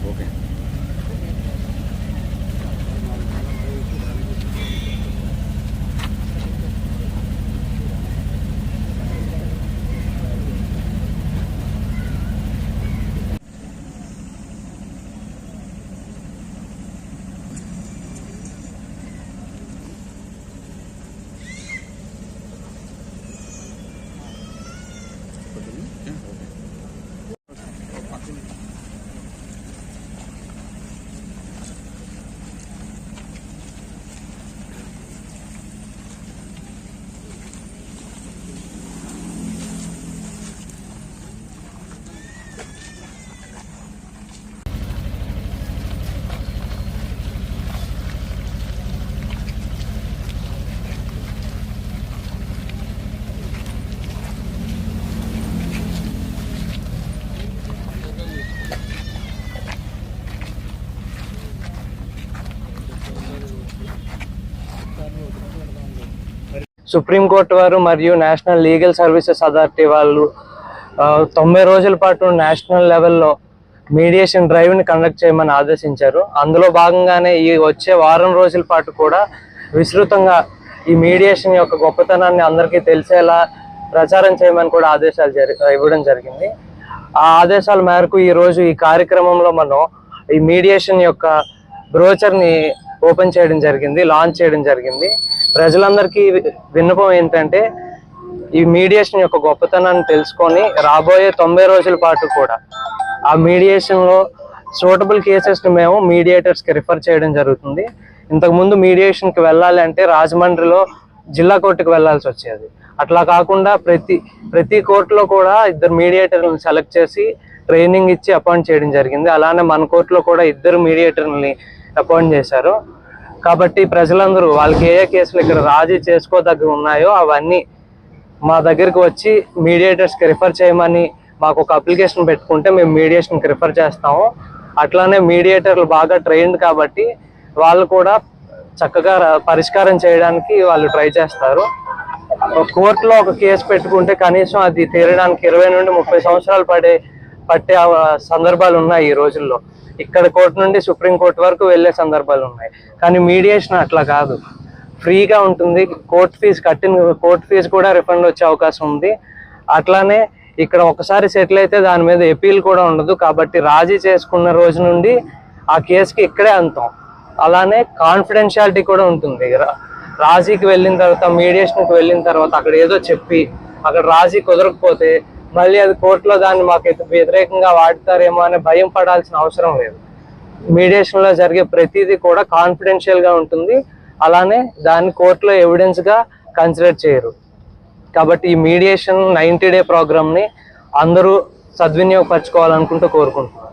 Okay. Supreme court వారు మరియు national legal services authority వాళ్ళు తొంభై రోజుల పాటు నేషనల్ లెవెల్లో మీడియేషన్ డ్రైవ్ని కండక్ట్ చేయమని ఆదేశించారు. అందులో భాగంగానే ఈ వచ్చే వారం రోజుల పాటు కూడా విస్తృతంగా ఈ మీడియేషన్ యొక్క గొప్పతనాన్ని అందరికీ తెలిసేలా ప్రచారం చేయమని కూడా ఆదేశాలు జరి ఇవ్వడం జరిగింది. ఆ ఆదేశాల మేరకు ఈ రోజు ఈ కార్యక్రమంలో మనం ఈ మీడియేషన్ యొక్క బ్రోచర్ని ఓపెన్ చేయడం జరిగింది లాంచ్ చేయడం జరిగింది. ప్రజలందరికీ విన్నపం ఏంటంటే ఈ మీడియేషన్ యొక్క గొప్పతనాన్ని తెలుసుకొని రాబోయే తొంభై రోజుల పాటు కూడా ఆ మీడియేషన్లో సూటబుల్ కేసెస్ని మేము మీడియేటర్స్కి రిఫర్ చేయడం జరుగుతుంది. ఇంతకుముందు మీడియేషన్కి వెళ్ళాలి అంటే రాజమండ్రిలో జిల్లా కోర్టుకు వెళ్ళాల్సి వచ్చేది. అట్లా కాకుండా ప్రతి ప్రతి కోర్టులో కూడా ఇద్దరు మీడియేటర్లను సెలెక్ట్ చేసి ట్రైనింగ్ ఇచ్చి అపాయింట్ చేయడం జరిగింది. అలానే మన కోర్టులో కూడా ఇద్దరు మీడియేటర్ని అపాయింట్ చేశారు. కాబట్టి ప్రజలందరూ వాళ్ళకి ఏ ఏ కేసులు ఇక్కడ రాజీ చేసుకోదగ్గ ఉన్నాయో అవన్నీ మా దగ్గరికి వచ్చి మీడియేటర్స్కి రిఫర్ చేయమని మాకు ఒక అప్లికేషన్ పెట్టుకుంటే మేము మీడియేషన్కి రిఫర్ చేస్తాము. అట్లానే మీడియేటర్లు బాగా ట్రైన్డ్ కాబట్టి వాళ్ళు కూడా చక్కగా పరిష్కారం చేయడానికి వాళ్ళు ట్రై చేస్తారు. కోర్టులో ఒక కేసు పెట్టుకుంటే కనీసం అది తీరడానికి ఇరవై నుండి ముప్పై సంవత్సరాలు పడే పట్టే సందర్భాలు ఉన్నాయి ఈ రోజుల్లో. ఇక్కడ కోర్టు నుండి సుప్రీం కోర్టు వరకు వెళ్ళే సందర్భాలు ఉన్నాయి. కానీ మీడియేషన్ అట్లా కాదు. ఫ్రీగా ఉంటుంది. కోర్ట్ ఫీజు కట్టిన కోర్ట్ ఫీజు కూడా రిఫండ్ వచ్చే అవకాశం ఉంది. అట్లానే ఇక్కడ ఒకసారి సెటిల్ అయితే దాని మీద ఎపీల్ కూడా ఉండదు. కాబట్టి రాజీ చేసుకున్న రోజు నుండి ఆ కేసుకి ఇక్కడే అంతం. అలానే కాన్ఫిడెన్షియాలిటీ కూడా ఉంటుంది. రాజీకి వెళ్ళిన తర్వాత మీడియేషన్కి వెళ్ళిన తర్వాత అక్కడ ఏదో చెప్పి అక్కడ రాజీ కుదరకపోతే మళ్ళీ అది కోర్టులో దాన్ని మాకు వ్యతిరేకంగా వాడతారేమో అనే భయం పడాల్సిన అవసరం లేదు. మీడియేషన్లో జరిగే ప్రతిదీ కూడా కాన్ఫిడెన్షియల్గా ఉంటుంది. అలానే దాన్ని కోర్టులో ఎవిడెన్స్గా కన్సిడర్ చేయరు. కాబట్టి ఈ మీడియేషన్ నైంటీ డే ప్రోగ్రామ్ని అందరూ సద్వినియోగపరచుకోవాలనుకుంటూ కోరుకుంటున్నాను